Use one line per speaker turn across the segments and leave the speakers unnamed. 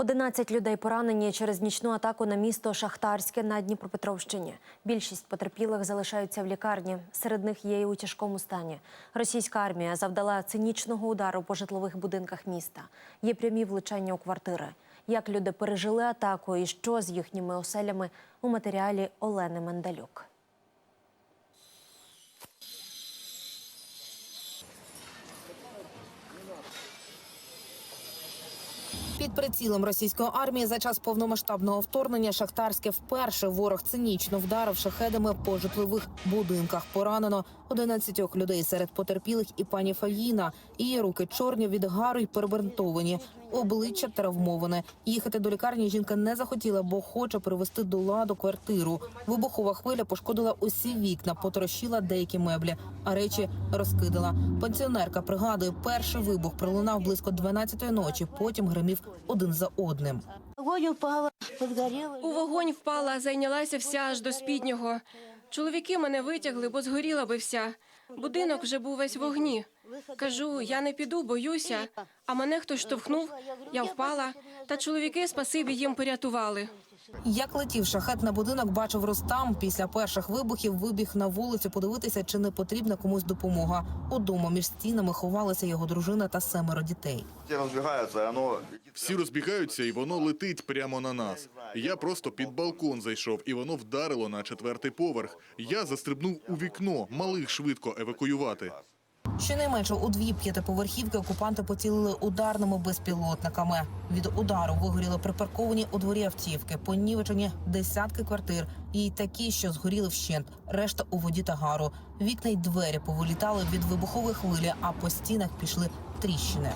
11 людей поранені через нічну атаку на місто Шахтарське на Дніпропетровщині. Більшість потерпілих залишаються в лікарні. Серед них є і у тяжкому стані. Російська армія завдала цинічного удару по житлових будинках міста. Є прямі влучання у квартири. Як люди пережили атаку і що з їхніми оселями у матеріалі Олени Мендалюк.
Під прицілом російської армії за час повномасштабного вторгнення Шахтарське вперше ворог цинічно вдарив шахедами по житлових будинках. Поранено 11 людей серед потерпілих і пані Фаїна. Її руки чорні від гару й перебинтовані, обличчя травмоване. Їхати до лікарні жінка не захотіла, бо хоче привести до ладу квартиру. Вибухова хвиля пошкодила усі вікна, потрощила деякі меблі, а речі розкидала. Пенсіонерка пригадує, перший вибух пролунав близько 12-ї ночі. Потім гримів один за одним.
У вогонь впала, зайнялася вся аж до спіднього. Чоловіки мене витягли, бо згоріла би вся. Будинок вже був весь в вогні. Кажу, я не піду, боюся. А мене хтось штовхнув, я впала. Та чоловіки, спасибі, їм порятували.
Як летів шахет на будинок, бачив Ростам. Після перших вибухів вибіг на вулицю подивитися, чи не потрібна комусь допомога. Удома між стінами ховалася його дружина та семеро дітей.
Летит.
Всі розбігаються, і воно летить прямо на нас. Я просто під балкон зайшов, і воно вдарило на четвертий поверх. Я застрибнув у вікно, малих швидко евакуювати.
Щонайменше у дві п'ятиповерхівки окупанти поцілили ударними безпілотниками. Від удару вигоріли припарковані у дворі автівки, понівечені десятки квартир, і такі, що згоріли вщент. Решта у воді та гару. Вікна й двері повилітали від вибухової хвилі, а по стінах пішли тріщини.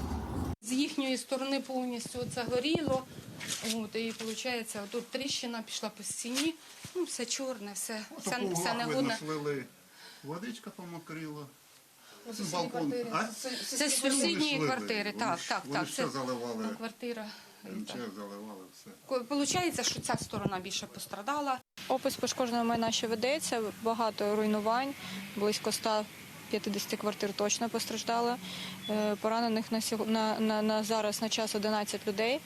З їхньої сторони повністю це горіло. От, і виходить, тут тріщина пішла по стіні. Ну, все чорне, все, все, все негодне.
Водичка помокрила. Балкон. А?
Це з сусідньої
Вони
квартири.
шлили.
Так, так,
Вони
так.
ще заливали.
ну, квартира.
Заливали все.
Виходить, що ця сторона більше пострадала.
Опис пошкодженого майна ще ведеться, багато руйнувань, близько 150 квартир точно постраждало. Е, Поранених на, сього- на, на, на зараз на час 11 людей.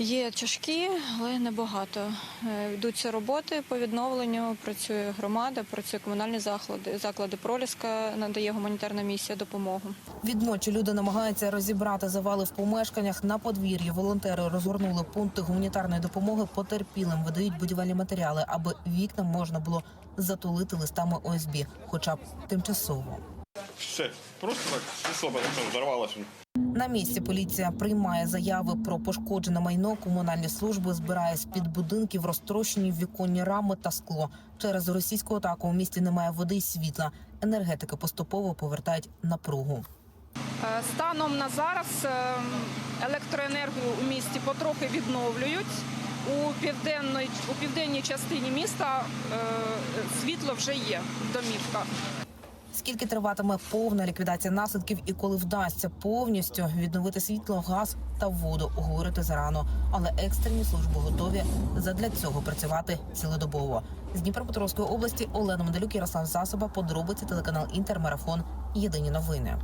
Є тяжкі, але небагато. Е, Йдуться роботи по відновленню, працює громада, працює комунальні заклади, заклади проліска, надає гуманітарна місія допомогу.
Відночі люди намагаються розібрати завали в помешканнях на подвір'ї. Волонтери розгорнули пункти гуманітарної допомоги потерпілим, видають будівельні матеріали, аби вікна можна було затулити листами ОСБ, хоча б тимчасово.
Все, просто так слабо взорвалось.
На місці поліція приймає заяви про пошкоджене майно. Комунальні служби збирає з під будинків розтрощені віконні рами та скло. Через російську атаку у місті немає води і світла. Енергетики поступово повертають напругу.
Е, Станом на зараз е, електроенергію у місті потрохи відновлюють. У південної у південній частині міста е, світло вже є в домівках.
Скільки триватиме повна ліквідація наслідків і коли вдасться повністю відновити світло, газ та воду, говорити зарано. Але екстрені служби готові задля цього працювати цілодобово. З Дніпропетровської області Олена Медалюк, Ярослав Засоба, подробиці телеканал Інтермарафон. Єдині новини.